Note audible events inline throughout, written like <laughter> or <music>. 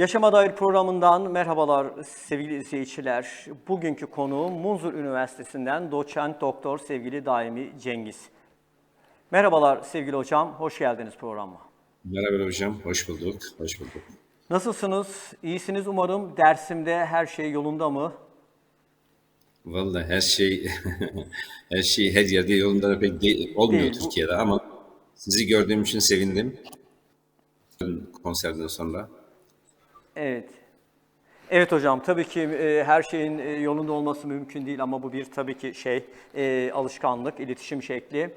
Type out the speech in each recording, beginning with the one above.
Yaşama Dair programından merhabalar sevgili izleyiciler. Bugünkü konuğum Munzur Üniversitesi'nden doçent doktor sevgili Daimi Cengiz. Merhabalar sevgili hocam, hoş geldiniz programa. Merhaba hocam, hoş bulduk. Hoş bulduk. Nasılsınız? İyisiniz umarım. Dersimde her şey yolunda mı? Vallahi her şey <laughs> her şey her yerde yolunda pek de- olmuyor Değil, Türkiye'de ama sizi gördüğüm için sevindim. Konserden sonra. Evet. Evet hocam tabii ki e, her şeyin e, yolunda olması mümkün değil ama bu bir tabii ki şey e, alışkanlık, iletişim şekli.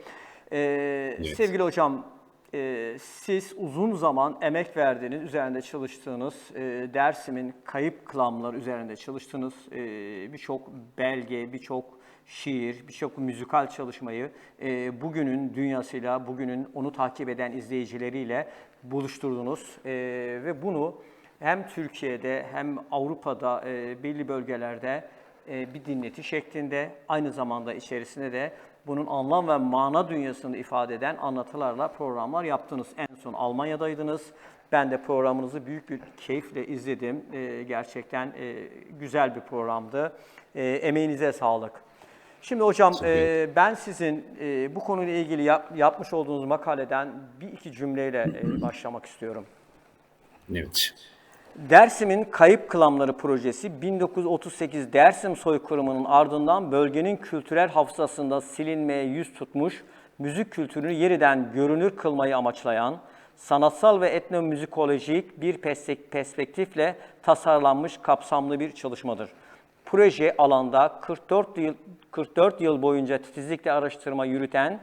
E, Sevgili hocam e, siz uzun zaman emek verdiğiniz, üzerinde çalıştığınız e, Dersim'in kayıp klamlar üzerinde çalıştığınız e, birçok belge, birçok şiir, birçok müzikal çalışmayı e, bugünün dünyasıyla, bugünün onu takip eden izleyicileriyle buluşturdunuz E, ve bunu hem Türkiye'de hem Avrupa'da e, belli bölgelerde e, bir dinleti şeklinde aynı zamanda içerisinde de bunun anlam ve mana dünyasını ifade eden anlatılarla programlar yaptınız. En son Almanya'daydınız. Ben de programınızı büyük bir keyifle izledim. E, gerçekten e, güzel bir programdı. E, emeğinize sağlık. Şimdi hocam e, ben sizin e, bu konuyla ilgili yap- yapmış olduğunuz makaleden bir iki cümleyle e, başlamak istiyorum. Evet. Dersim'in Kayıp Kılamları projesi 1938 Dersim soykırımının ardından bölgenin kültürel hafızasında silinmeye yüz tutmuş, müzik kültürünü yeniden görünür kılmayı amaçlayan, sanatsal ve etnomüzikolojik bir perspektifle tasarlanmış kapsamlı bir çalışmadır. Proje alanda 44 yıl 44 yıl boyunca titizlikle araştırma yürüten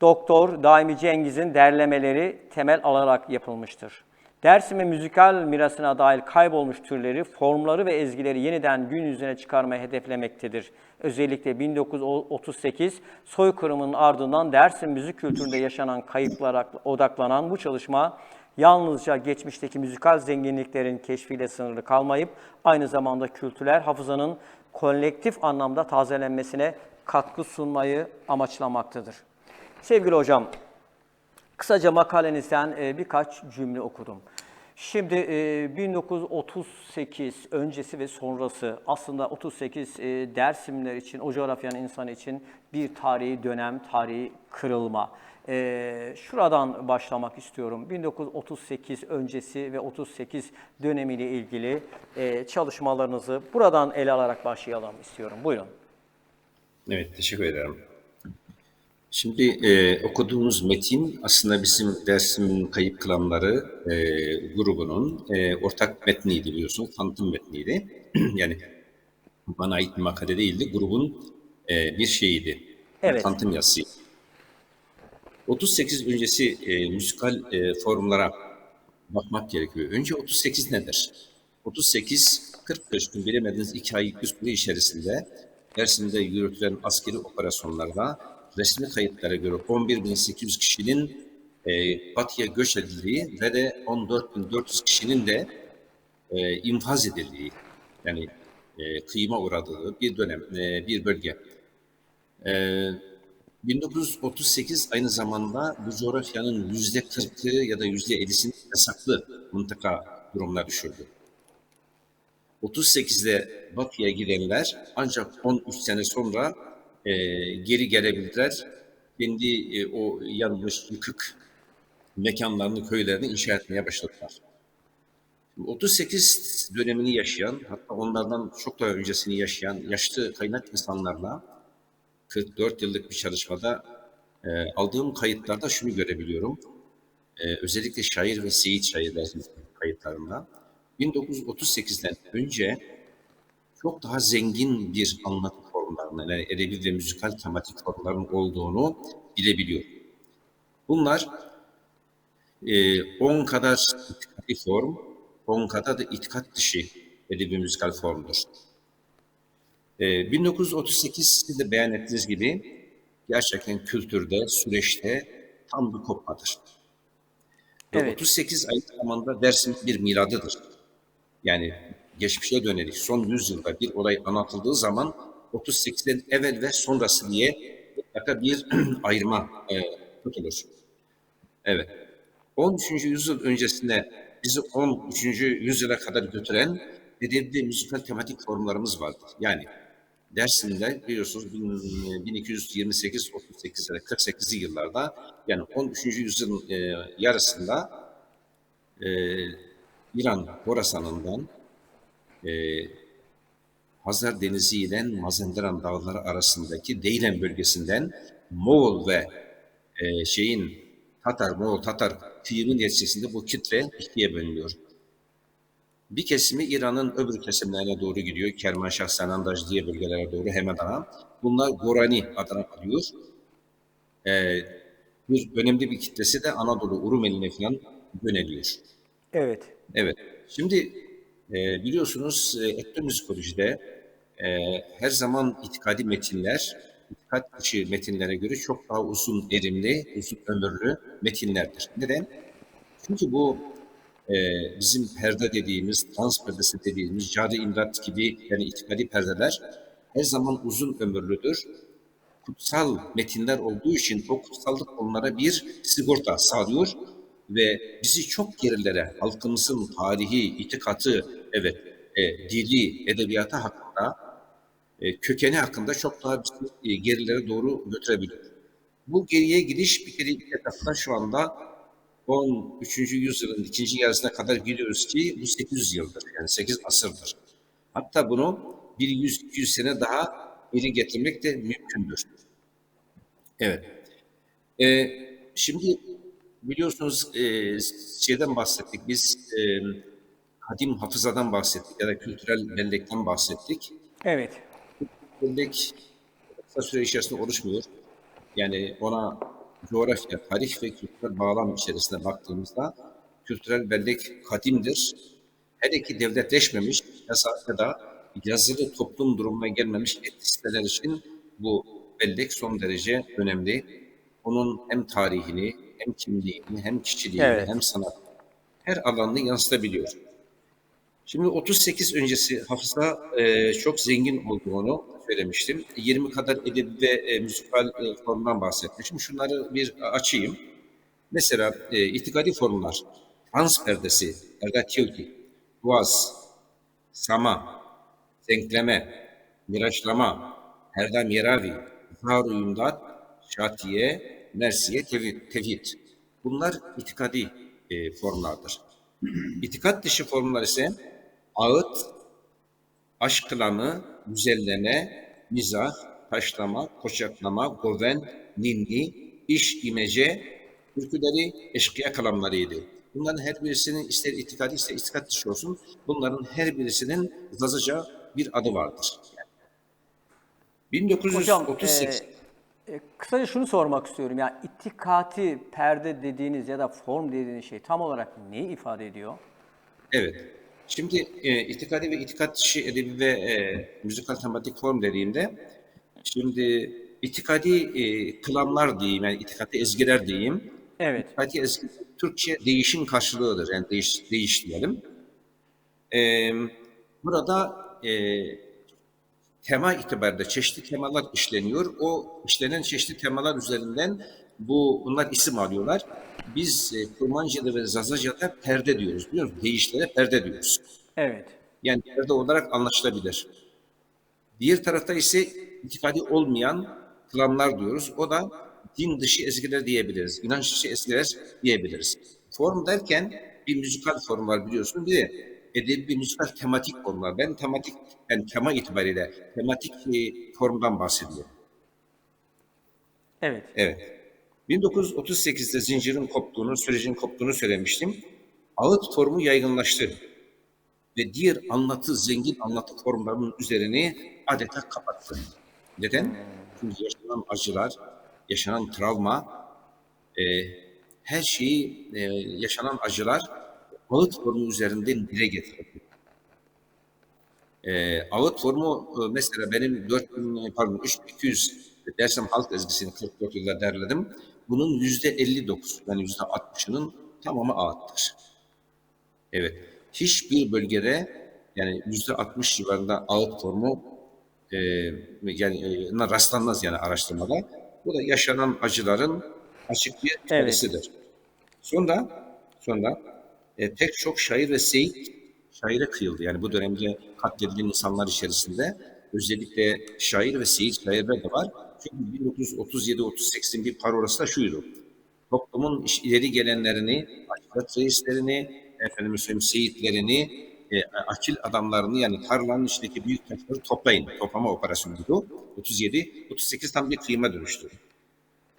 Doktor Daimi Cengiz'in derlemeleri temel alarak yapılmıştır. Dersim'in müzikal mirasına dair kaybolmuş türleri, formları ve ezgileri yeniden gün yüzüne çıkarmayı hedeflemektedir. Özellikle 1938 soykırımının ardından Dersim müzik kültüründe yaşanan kayıplara odaklanan bu çalışma yalnızca geçmişteki müzikal zenginliklerin keşfiyle sınırlı kalmayıp aynı zamanda kültürel hafızanın kolektif anlamda tazelenmesine katkı sunmayı amaçlamaktadır. Sevgili hocam, kısaca makalenizden e, birkaç cümle okudum. Şimdi e, 1938 öncesi ve sonrası aslında 38 e, Dersimler için, o coğrafyanın insanı için bir tarihi dönem, tarihi kırılma. E, şuradan başlamak istiyorum. 1938 öncesi ve 38 dönemiyle ilgili e, çalışmalarınızı buradan ele alarak başlayalım istiyorum. Buyurun. Evet, teşekkür ederim. Şimdi e, okuduğumuz metin aslında bizim dersimin Kayıp Kılamları e, grubunun e, ortak metniydi biliyorsunuz, tanıtım metniydi. <clears throat> yani bana ait bir makale değildi, grubun e, bir şeyiydi, Evet. tanıtım yazısıydı. 38 öncesi e, müzikal e, forumlara bakmak gerekiyor. Önce 38 nedir? 38, 45 gün bilemediniz 2 ay süre içerisinde Dersim'de yürütülen askeri operasyonlarda resmi kayıtlara göre 11.800 kişinin e, batıya göç edildiği ve de 14.400 kişinin de e, infaz edildiği yani e, kıyıma uğradığı bir dönem, e, bir bölge. E, 1938 aynı zamanda bu coğrafyanın yüzde 40'ı ya da yüzde 50'sini yasaklı mıntıka durumuna düşürdü. 38'de batıya gidenler ancak 13 sene sonra e, geri gelebildiler. Kendi e, o yanmış, yıkık mekanlarını, köylerini inşa etmeye başladılar. 38 dönemini yaşayan, hatta onlardan çok daha öncesini yaşayan yaşlı kaynak insanlarla 44 yıllık bir çalışmada e, aldığım kayıtlarda şunu görebiliyorum. E, özellikle şair ve seyit şairlerin kayıtlarında 1938'den önce çok daha zengin bir anlatı formlarının, yani edebi ve müzikal tematik formların olduğunu bilebiliyorum. Bunlar e, 10 kadar itikadi form, 10 kadar da itikat dışı edebi müzikal formdur. E, 1938 siz de beyan ettiğiniz gibi gerçekten kültürde, süreçte tam bir kopmadır. Ve Evet. 38 aynı zamanda Dersim bir miladıdır. Yani geçmişe dönelik son 100 yılda bir olay anlatıldığı zaman 38'den evvel ve sonrası diye mutlaka bir <clears throat> ayrıma e, tutulur. Evet. 13. yüzyıl öncesinde bizi 13. yüzyıla kadar götüren belirli müzikal tematik formlarımız vardır. Yani Dersim'de biliyorsunuz 1228 38 ya da 48'li yıllarda yani 13. yüzyılın e, yarısında e, İran Horasan'ından e, Hazar Denizi ile Mazandaran Dağları arasındaki Deylen bölgesinden Moğol ve e, şeyin Tatar, Moğol Tatar kıyımı neticesinde bu kitle ikiye bölünüyor. Bir kesimi İran'ın öbür kesimlerine doğru gidiyor. Kermanşah, Sanandaj diye bölgelere doğru Hemedan'a. Bunlar Gorani adına alıyor. Ee, bir önemli bir kitlesi de Anadolu, Urumeli'ne falan yöneliyor. Evet. Evet. Şimdi e, biliyorsunuz e, etnomüzikolojide e, her zaman itikadi metinler, itikat dışı metinlere göre çok daha uzun erimli, uzun ömürlü metinlerdir. Neden? Çünkü bu e, bizim perde dediğimiz, trans perdesi dediğimiz, cari imdat gibi yani itikadi perdeler her zaman uzun ömürlüdür. Kutsal metinler olduğu için o kutsallık onlara bir sigorta sağlıyor ve bizi çok gerilere, halkımızın tarihi, itikatı, evet, e, dili, edebiyatı hakkında, e, kökeni hakkında çok daha bizi e, gerilere doğru götürebiliyor. Bu geriye gidiş bir kere ilk etapta şu anda 13. yüzyılın ikinci yarısına kadar gidiyoruz ki bu 800 yıldır. Yani 8 asırdır. Hatta bunu bir 100-200 sene daha geri getirmek de mümkündür. Evet. Ee, şimdi biliyorsunuz e, şeyden bahsettik. Biz e, kadim hafızadan bahsettik ya da kültürel bellekten bahsettik. Evet. Bellek kısa süre içerisinde oluşmuyor. Yani ona coğrafya, tarih ve kültürel bağlam içerisinde baktığımızda kültürel bellek kadimdir. Hele ki devletleşmemiş ya da yazılı toplum durumuna gelmemiş etnisiteler için bu bellek son derece önemli. Onun hem tarihini, hem kimliğini, hem kişiliğini, Evet. hem sanat her alanını yansıtabiliyor. Şimdi 38 öncesi hafıza e, çok zengin olduğunu söylemiştim. 20 kadar edebi ve e, müzikal e, formdan bahsetmişim. Şunları bir açayım. Mesela e, itikadi formlar, trans perdesi, ergatiyoti, duaz, sama, senkleme, miraçlama, herda miravi, zahar uyumdat, şatiye, mersiye, tevhid. Bunlar itikadi e, formlardır. İtikat dışı formlar ise ağıt, aşk kılamı, güzelleme, mizah, taşlama, koçaklama, goven, ninni, iş imece, türküleri, eşkıya kalamlarıydı. Bunların her birisinin ister itikadi ister itikat dışı olsun, bunların her birisinin Zazıca bir adı vardır. Hocam 1938 e, e, kısaca şunu sormak istiyorum. Yani ittikati perde dediğiniz ya da form dediğiniz şey tam olarak neyi ifade ediyor? Evet. Şimdi e, itikadi ve itikat dışı edebi ve e, müzikal tematik form dediğimde şimdi itikadi e, kılamlar diyeyim yani itikadi ezgiler diyeyim. Evet. İtikadi ezgi Türkçe değişim karşılığıdır. Yani değiş, değiş diyelim. E, burada e, tema itibariyle çeşitli temalar işleniyor. O işlenen çeşitli temalar üzerinden bu bunlar isim alıyorlar. Biz e, Kurmanca'da ve Zazaca'da perde diyoruz. Biliyor musun? Deyişlere perde diyoruz. Evet. Yani perde olarak anlaşılabilir. Diğer tarafta ise itikadi olmayan klanlar diyoruz. O da din dışı ezgiler diyebiliriz. İnanç dışı ezgiler diyebiliriz. Form derken bir müzikal form var biliyorsun. Bir de edebi bir müzikal tematik form var. Ben tematik, yani tema itibariyle tematik e, formdan bahsediyorum. Evet. Evet. 1938'de zincirin koptuğunu, sürecin koptuğunu söylemiştim. Ağıt formu yaygınlaştı ve diğer anlatı, zengin anlatı formlarının üzerini adeta kapattı. Neden? Çünkü yaşanan acılar, yaşanan travma, e, her şeyi, e, yaşanan acılar ağıt formu üzerinden dile getirildi. E, ağıt formu e, mesela benim 4000, pardon 3200 dersem halk ezgisini 44 yılda derledim. Bunun yüzde 59 yani yüzde 60'ının tamamı ağıttır. Evet. Hiçbir bölgede yani yüzde 60 civarında ağıt formu e, yani e, rastlanmaz yani araştırmada. Bu da yaşanan acıların açık bir ifadesidir. Sonra sonra e, pek çok şair ve seyit şaire kıyıldı. Yani bu dönemde katledilen insanlar içerisinde özellikle şair ve seyit şairler de var. Çünkü 1937-38'in bir parolası da şuydu. Toplumun ileri gelenlerini, aşiret reislerini, efendim söyleyeyim seyitlerini, e, akil adamlarını yani tarlanın içindeki büyük taşları toplayın. Toplama operasyonuydu. 37-38 tam bir kıyma dönüştü.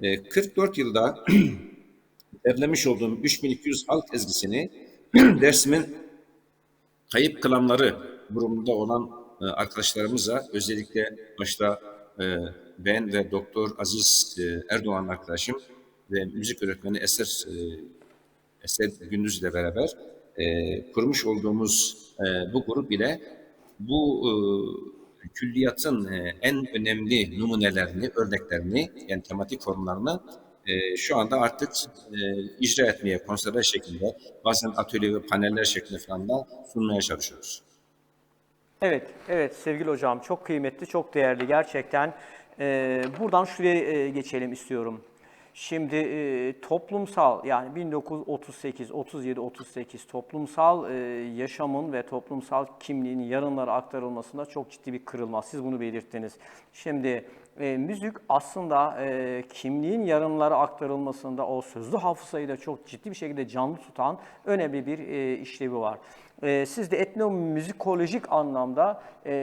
E, 44 yılda <clears throat> derlemiş olduğum 3200 halk ezgisini <clears throat> Dersim'in kayıp kılamları durumunda olan e, arkadaşlarımıza özellikle başta e, ben ve Doktor Aziz e, Erdoğan arkadaşım ve müzik öğretmeni Eser e, Eser Gündüz ile beraber e, kurmuş olduğumuz bu grup ile bu külliyatın en önemli numunelerini, örneklerini yani tematik formlarını şu anda artık icra etmeye konserler şeklinde bazen atölye ve paneller şeklinde falan da sunmaya çalışıyoruz. Evet, evet sevgili hocam çok kıymetli, çok değerli gerçekten. Ee, buradan şuraya e, geçelim istiyorum. Şimdi e, toplumsal yani 1938, 37, 38 toplumsal e, yaşamın ve toplumsal kimliğin yarınlara aktarılmasında çok ciddi bir kırılma. Siz bunu belirttiniz. Şimdi e, müzik aslında e, kimliğin yarınlara aktarılmasında o sözlü hafızayı da çok ciddi bir şekilde canlı tutan önemli bir e, işlevi var. E, siz de etnomüzikolojik anlamda e,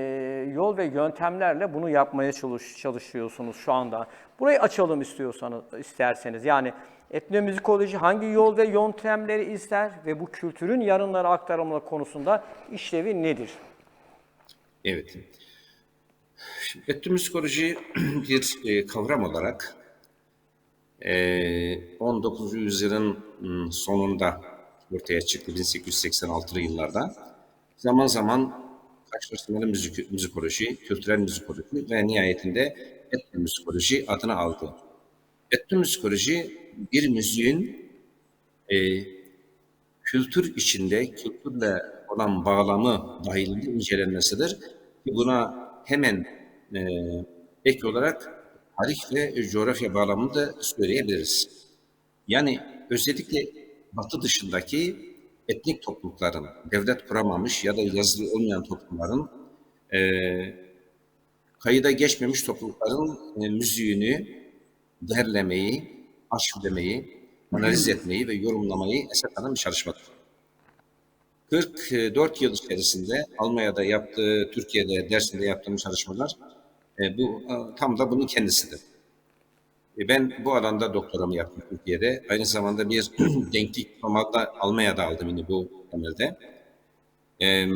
yol ve yöntemlerle bunu yapmaya çalış, çalışıyorsunuz şu anda. Burayı açalım istiyorsanız, isterseniz. Yani etnomüzikoloji hangi yol ve yöntemleri ister ve bu kültürün yarınlara aktarılma konusunda işlevi nedir? Evet. Şimdi etnomüzikoloji <clears throat> bir e, kavram olarak e, 19. yüzyılın m, sonunda ortaya çıktı 1886'lı yıllarda. Zaman zaman karşılaştırmalı müzik, müzikoloji, kültürel müzikoloji ve nihayetinde etnomüzikoloji adını aldı. Etnomüzikoloji bir müziğin e, kültür içinde kültürle olan bağlamı dahilinde incelenmesidir. Buna hemen e, ek olarak tarih ve coğrafya bağlamını da söyleyebiliriz. Yani özellikle Batı dışındaki etnik toplulukların, devlet kuramamış ya da yazılı olmayan toplumların, e, kayıda geçmemiş toplulukların e, müziğini derlemeyi, arşivlemeyi, analiz etmeyi ve yorumlamayı esas alan bir çalışmadır. 44 yıl içerisinde Almanya'da yaptığı, Türkiye'de, Dersim'de yaptığım çalışmalar e, bu e, tam da bunun kendisidir. E, Ben bu alanda doktoramı yaptım Türkiye'de. Aynı zamanda bir <clears throat> denklik diplomu da Almanya'da aldım yine bu temelde. E,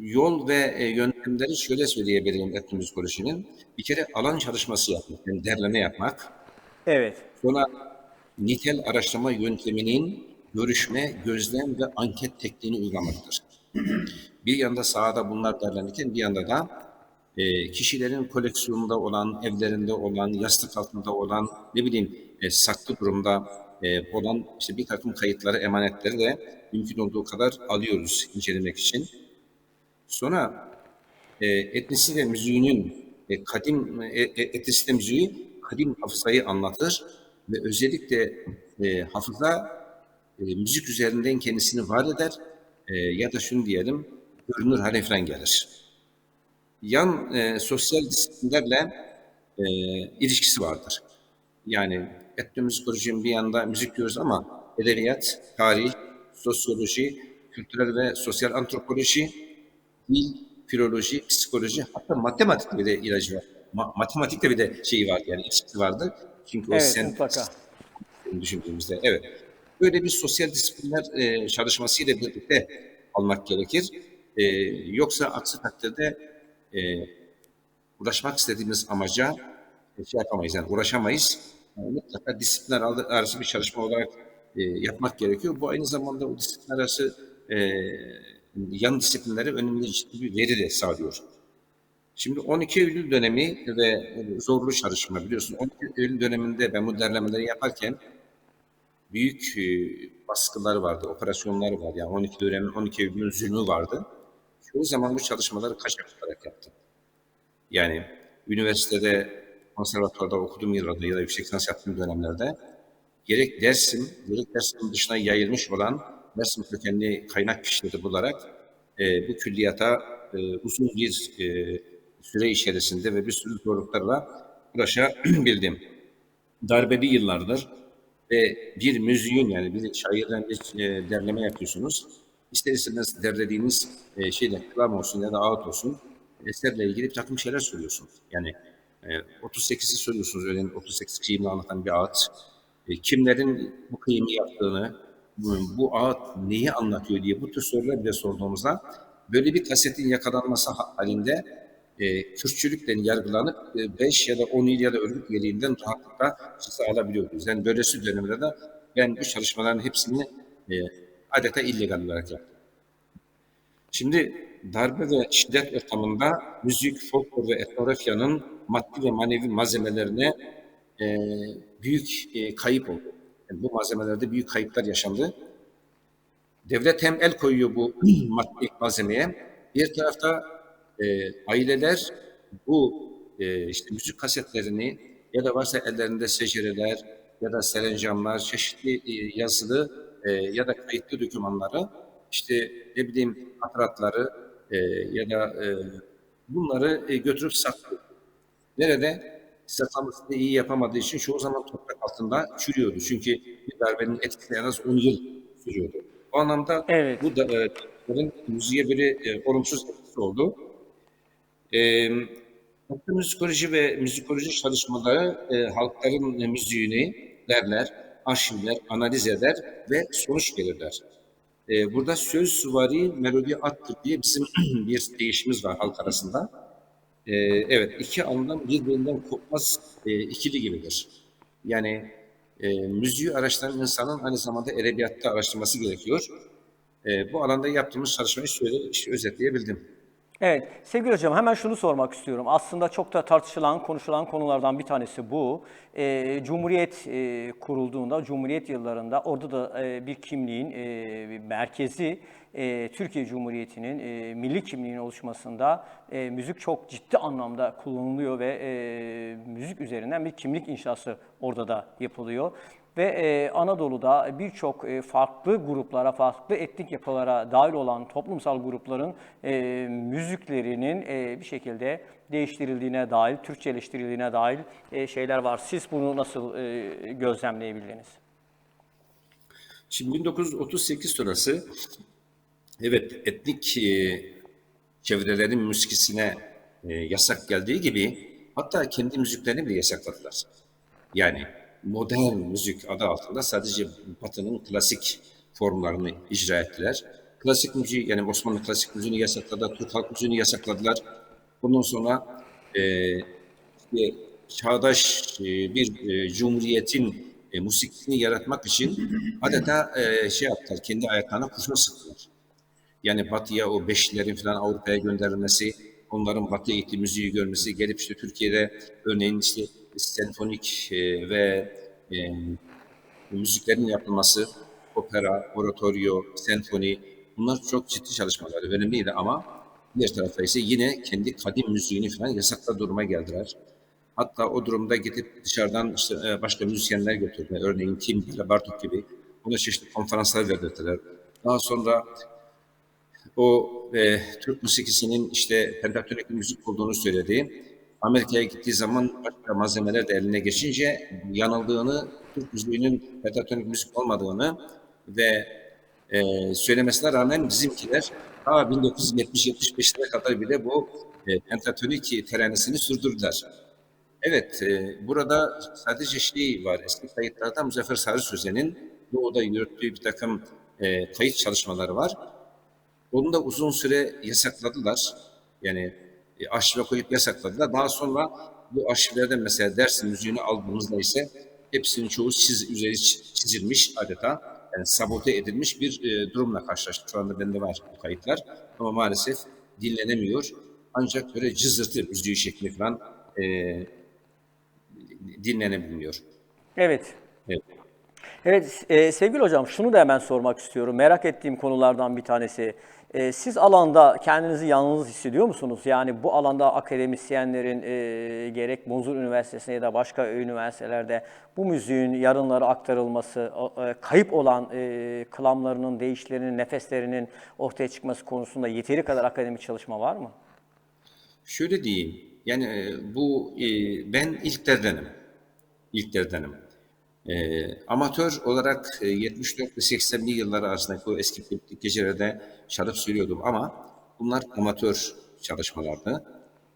yol ve e, yöntemleri şöyle söyleyebilirim etnomüzikolojinin. Bir kere alan çalışması yapmak, yani derleme yapmak. Evet. Sonra nitel araştırma yönteminin görüşme, gözlem ve anket tekniğini uygulamaktır. Bir yanda sahada bunlar derlenirken bir yanda da e, kişilerin koleksiyonunda olan, evlerinde olan, yastık altında olan, ne bileyim e, saklı durumda e, olan işte bir takım kayıtları, emanetleri de mümkün olduğu kadar alıyoruz incelemek için. Sonra e, etnisite müziğinin e, kadim e, e, etnisite müziği kadim hafızayı anlatır ve özellikle e, hafıza e, müzik üzerinden kendisini var eder e, ya da şunu diyelim görünür hale falan gelir. Yan e, sosyal disiplinlerle e, ilişkisi vardır. Yani etnomüzikolojinin bir yanda müzik diyoruz ama edebiyat, tarih, sosyoloji, kültürel ve sosyal antropoloji, dil, filoloji, psikoloji hatta matematikte bir de ilacı var. Ma- matematikte bir de şeyi var yani ilişkisi vardı. Çünkü o Evet, sen mutlaka. düşündüğümüzde evet. Böyle bir sosyal disiplinler e, çalışmasıyla birlikte almak gerekir. E, yoksa aksi takdirde e, ulaşmak istediğimiz amaca e, şey yapamayız yani uğraşamayız. Yani mutlaka disiplinler arası- bir çalışma olarak e, yapmak gerekiyor. Bu aynı zamanda o disiplinler arası e, yan disiplinlere önemli ciddi bir veri de sağlıyor. Şimdi 12 Eylül dönemi ve zorlu çalışma biliyorsun 12 Eylül döneminde ben bu derlemeleri yaparken büyük e, baskılar vardı, operasyonlar var. Yani 12 dönemin 12 Eylül'ün zulmü vardı. Çoğu zaman bu çalışmaları kaçak tutarak yaptım. Yani üniversitede, konservatuvarda okuduğum yıllarda ya da yüksek lisans yaptığım dönemlerde gerek Dersim, gerek Dersim dışına yayılmış olan Mersin kökenli kaynak kişileri bularak e, bu külliyata e, uzun bir e, süre içerisinde ve bir sürü zorluklarla ulaşabildim. Darbeli yıllardır ve bir müziğin yani bir şairden bir e, derleme yapıyorsunuz. İster istemez derlediğiniz e, şeyle klam olsun ya da ağıt olsun eserle ilgili bir takım şeyler söylüyorsunuz. Yani e, 38'i söylüyorsunuz örneğin 38 kıyımını anlatan bir ağıt. E, kimlerin bu kıyımı yaptığını, bu, bu ağıt neyi anlatıyor diye bu tür sorular bile sorduğumuzda böyle bir kasetin yakalanması halinde e, Kürtçülükle yargılanıp 5 ya da 10 il ya da örgüt üyeliğinden rahatlıkla ceza alabiliyoruz. Yani böylesi dönemde de ben bu çalışmaların hepsini e, adeta illegal olarak yaptım. Şimdi darbe ve şiddet ortamında müzik, folklor ve etnografyanın maddi ve manevi malzemelerine e, büyük e, kayıp oldu. Yani bu malzemelerde büyük kayıplar yaşandı. Devlet hem el koyuyor bu <clears throat> maddi malzemeye, bir tarafta e, aileler bu e, işte müzik kasetlerini ya da varsa ellerinde secereler ya da serencamlar, çeşitli e, yazılı e, ya da kayıtlı dokümanları işte ne bileyim hatıratları e, ya da e, bunları e, götürüp saklıyor. Nerede? Saklamasını iyi yapamadığı için çoğu zaman toprak altında çürüyordu. Çünkü bir darbenin etkisi en az 10 yıl sürüyordu. O anlamda Evet. bu da e, müziğe bir e, olumsuz etkisi oldu. E, Hatta müzikoloji ve müzikoloji çalışmaları e, halkların müziğini derler, arşivler, analiz eder ve sonuç verirler. E, burada söz suvari melodi attır diye bizim <clears throat> bir değişimiz var halk arasında. E, evet, iki anlam birbirinden kopmaz e, ikili gibidir. Yani e, müziği araştıran insanın aynı zamanda edebiyatta araştırması gerekiyor. E, bu alanda yaptığımız çalışmayı şöyle işte özetleyebildim. Evet, sevgili hocam hemen şunu sormak istiyorum. Aslında çok da tartışılan, konuşulan konulardan bir tanesi bu. Ee, Cumhuriyet e, kurulduğunda, Cumhuriyet yıllarında orada da e, bir kimliğin e, bir merkezi e, Türkiye Cumhuriyeti'nin e, milli kimliğinin oluşmasında e, müzik çok ciddi anlamda kullanılıyor ve e, müzik üzerinden bir kimlik inşası orada da yapılıyor. Ve e, Anadolu'da birçok e, farklı gruplara, farklı etnik yapılara dahil olan toplumsal grupların e, müziklerinin e, bir şekilde değiştirildiğine dair, Türkçeleştirildiğine dair e, şeyler var. Siz bunu nasıl e, gözlemleyebildiniz? Şimdi 1938 sonrası evet etnik e, çevrelerin müzikisine e, yasak geldiği gibi hatta kendi müziklerini bile yasakladılar. Yani modern müzik adı altında sadece Batı'nın klasik formlarını icra ettiler. Klasik müziği yani Osmanlı klasik müziğini yasakladılar, Türk halk müziğini yasakladılar. Bundan sonra e, işte çağdaş e, bir e, cumhuriyetin e, musikisini yaratmak için adeta e, şey yaptılar, kendi ayaklarına kurşun sıktılar. Yani Batı'ya o beşlilerin falan Avrupa'ya gönderilmesi, onların Batı eğitim müziği görmesi, gelip işte Türkiye'de örneğin işte senfonik e, ve e, müziklerin yapılması, opera, oratorio, senfoni bunlar çok ciddi çalışmalar, önemliydi ama diğer tarafta ise yine kendi kadim müziğini falan yasakla duruma geldiler. Hatta o durumda gidip dışarıdan işte e, başka müzisyenler götürdüler. Örneğin Tim ile Bartok gibi. Ona çeşitli konferanslar verdirdiler. Daha sonra o e, Türk musikisinin işte pentatonik müzik olduğunu söyledi. Amerika'ya gittiği zaman başka malzemeler de eline geçince yanıldığını, Türk müziğinin pentatonik müzik olmadığını ve e, söylemesine rağmen bizimkiler ta 1970-75'lere kadar bile bu e, pentatonik teranesini sürdürdüler. Evet, e, burada sadece şey var, eski kayıtlarda Muzaffer Sarı Sözen'in Doğu'da yürüttüğü bir takım e, kayıt çalışmaları var. Onu da uzun süre yasakladılar. Yani e, arşive koyup yasakladılar. Daha sonra bu arşivlerden mesela dersin müziğini aldığımızda ise hepsinin çoğu çiz, üzeri çizilmiş adeta. Yani sabote edilmiş bir e, durumla karşılaştık. Şu anda bende var bu kayıtlar. Ama maalesef dinlenemiyor. Ancak böyle cızırtı müziği şekli falan e, dinlenebiliyor. Evet. Evet. Evet e, sevgili hocam şunu da hemen sormak istiyorum. Merak ettiğim konulardan bir tanesi. E, siz alanda kendinizi yalnız hissediyor musunuz? Yani bu alanda akademisyenlerin e, gerek Muzur Üniversitesi'nde ya da başka üniversitelerde bu müziğin yarınlara aktarılması, e, kayıp olan e, kılamlarının, değişlerinin, nefeslerinin ortaya çıkması konusunda yeteri kadar akademik çalışma var mı? Şöyle diyeyim, yani e, bu e, ben ilklerdenim. İlklerdenim. E, amatör olarak e, 74 ve 80'li yıllar arasındaki o eski politik gecelerde şarkı söylüyordum ama bunlar amatör çalışmalardı.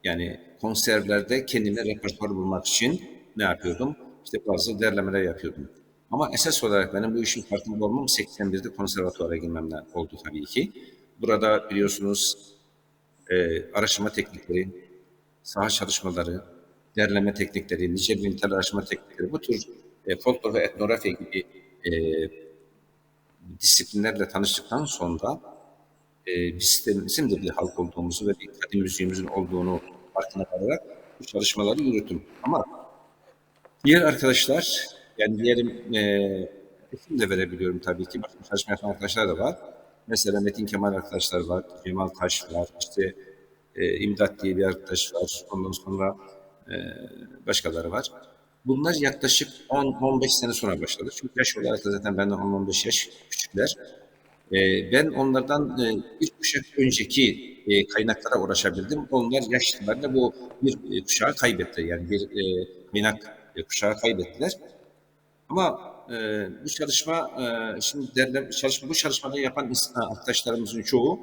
Yani konserlerde kendime repertuar bulmak için ne yapıyordum? İşte bazı derlemeler yapıyordum. Ama esas olarak benim bu işin farkında olmam 81'de konservatuvara girmemden oldu tabii ki. Burada biliyorsunuz e, araştırma teknikleri, saha çalışmaları, derleme teknikleri, nice nitel araştırma teknikleri, bu tür e, folklor ve etnografya gibi e, disiplinlerle tanıştıktan sonra e, bizim de bir halk olduğumuzu ve bir kadim müziğimizin olduğunu farkına vararak bu çalışmaları yürüttüm. Ama diğer arkadaşlar, yani diyelim e, isim de verebiliyorum tabii ki, başka çalışma yapan arkadaşlar da var. Mesela Metin Kemal arkadaşlar var, Cemal Taş var, işte e, İmdat diye bir arkadaş var, ondan sonra e, başkaları var. Bunlar yaklaşık 10-15 sene sonra başladı. Çünkü yaş olarak da zaten benden 10-15 yaş küçükler. E, ben onlardan e, bir kuşak önceki e, kaynaklara ulaşabildim. Onlar yaşlılarla bu bir e, kuşağı kaybetti. Yani bir e, kaynak e, kuşağı kaybettiler. Ama bu çalışma, şimdi derler, çalışma, bu çalışmada yapan arkadaşlarımızın çoğu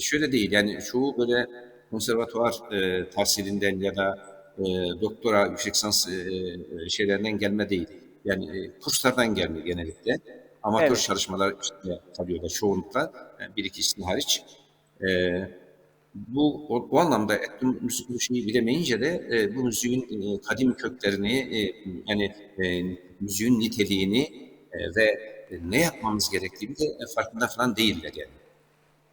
şöyle değil. Yani çoğu böyle konservatuvar e, tahsilinden ya da e, doktora, yüksek lisans e, e, şeylerinden gelme değil. Yani e, kurslardan gelme genellikle. Amatör Evet. çalışmalar işte, tabii çoğunlukla, yani bir ikisini hariç. E, bu o, o anlamda etnik müzik şeyi bilemeyince de e, bu müziğin e, kadim köklerini e, yani e, müziğin niteliğini e, ve ne yapmamız gerektiğini de farkında falan değiller yani.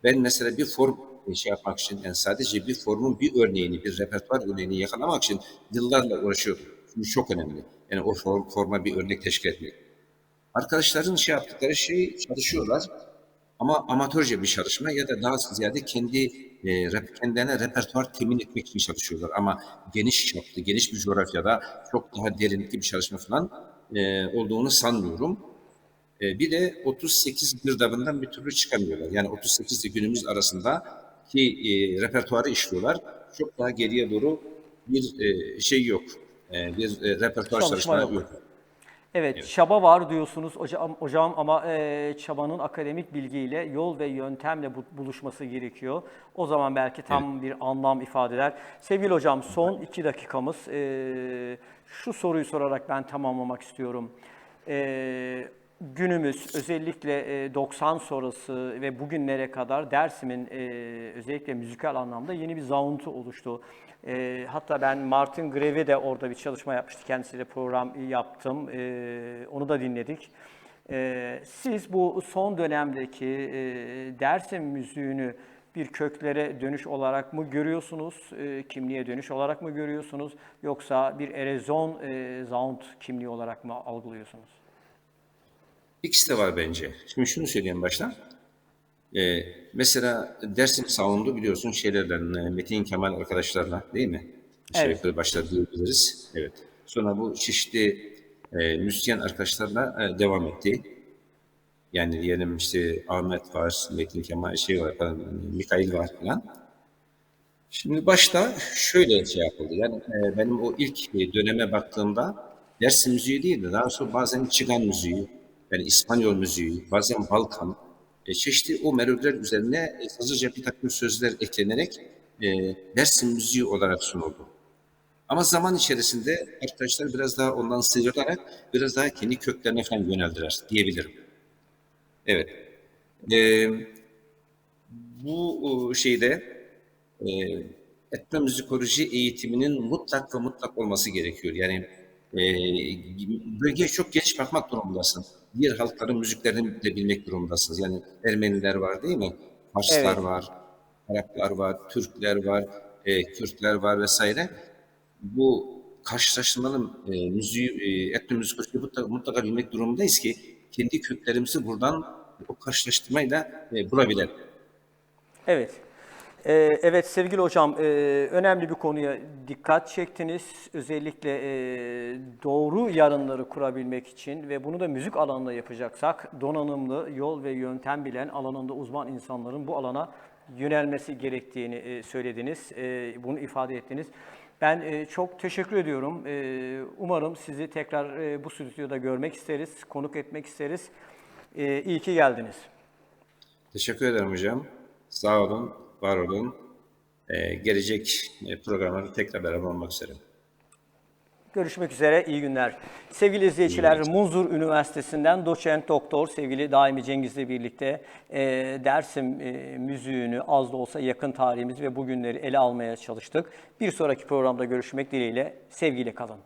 Ben mesela bir form şey yapmak için yani sadece bir formun bir örneğini, bir repertuar örneğini yakalamak için yıllarla uğraşıyordum. Çünkü çok önemli. Yani o form, forma bir örnek teşkil etmek. Arkadaşların şey yaptıkları şey çalışıyorlar ama amatörce bir çalışma ya da daha ziyade kendi e, kendilerine repertuar temin etmek için çalışıyorlar. Ama geniş çaplı, geniş bir coğrafyada çok daha derinlikli bir çalışma falan e, olduğunu sanmıyorum. E, bir de 38 girdabından bir türlü çıkamıyorlar. Yani 38 ile günümüz arasında ki e, repertuarı işliyorlar. Çok daha geriye doğru bir e, şey yok. E, bir e, repertuar Çalışma yok. yok. Evet, çaba var diyorsunuz hocam, hocam ama e, çabanın akademik bilgiyle, yol ve yöntemle bu- buluşması gerekiyor. O zaman belki tam bir anlam ifade eder. Sevgili hocam son iki dakikamız. E, şu soruyu sorarak ben tamamlamak istiyorum. E, günümüz özellikle e, 90 sonrası ve bugünlere kadar Dersim'in e, özellikle müzikal anlamda yeni bir zauntu oluştu. E, hatta ben Martin Greve de orada bir çalışma yapmıştı. Kendisiyle program yaptım. E, onu da dinledik. E, siz bu son dönemdeki e, Dersim müziğini bir köklere dönüş olarak mı görüyorsunuz? E, kimliğe dönüş olarak mı görüyorsunuz? Yoksa bir erozyon e, zaunt kimliği olarak mı algılıyorsunuz? İkisi de var bence. Şimdi şunu söyleyeyim baştan. Ee, mesela Dersim Sound'u biliyorsun şeylerle, Metin Kemal arkadaşlarla değil mi? Şey Evet. diyebiliriz. Evet. Sonra bu çeşitli e, müzisyen arkadaşlarla e, devam etti. Yani diyelim işte Ahmet var, Metin Kemal şey var, falan, Mikail var falan. Şimdi başta şöyle şey yapıldı. Yani e, benim o ilk e, döneme baktığımda Dersim müziği değil de daha sonra bazen Çigan müziği, yani İspanyol müziği, bazen Balkan, e, çeşitli o melodiler üzerine e, hızlıca bir takım sözler eklenerek e, Dersim müziği olarak sunuldu. Ama zaman içerisinde arkadaşlar biraz daha ondan sıyrılarak biraz daha kendi köklerine falan yöneldiler diyebilirim. Evet. E, bu şeyde e, etnomüzikoloji eğitiminin mutlak ve mutlak olması gerekiyor. Yani e, bölgeye çok geniş bakmak durumundasın. Diğer halkların müziklerini de bilmek durumundasınız. Yani Ermeniler var değil mi? Farslar Evet. var, Araplar var, Türkler var, e, Kürtler var vesaire. Bu karşılaştırmalı e, müziği, e, etnomüzikolojiyi mutlaka, mutlaka bilmek durumundayız ki kendi köklerimizi buradan o karşılaştırmayla e, bulabilelim. Evet. Ee, evet sevgili hocam, e, önemli bir konuya dikkat çektiniz. Özellikle e, doğru yarınları kurabilmek için ve bunu da müzik alanında yapacaksak donanımlı, yol ve yöntem bilen alanında uzman insanların bu alana yönelmesi gerektiğini e, söylediniz, bunu ifade ettiniz. Ben çok teşekkür ediyorum. Umarım sizi tekrar bu stüdyoda görmek isteriz, konuk etmek isteriz. E, iyi ki geldiniz. Teşekkür ederim hocam. Sağ olun, var olun. Ee, gelecek e, programlarda tekrar beraber olmak üzere. Görüşmek üzere, iyi günler. Sevgili izleyiciler, Munzur Üniversitesi'nden doçent doktor sevgili Daimi Cengiz'le birlikte e, Dersim e, müziğini az da olsa yakın tarihimiz ve bugünleri ele almaya çalıştık. Bir sonraki programda görüşmek dileğiyle sevgiyle kalın.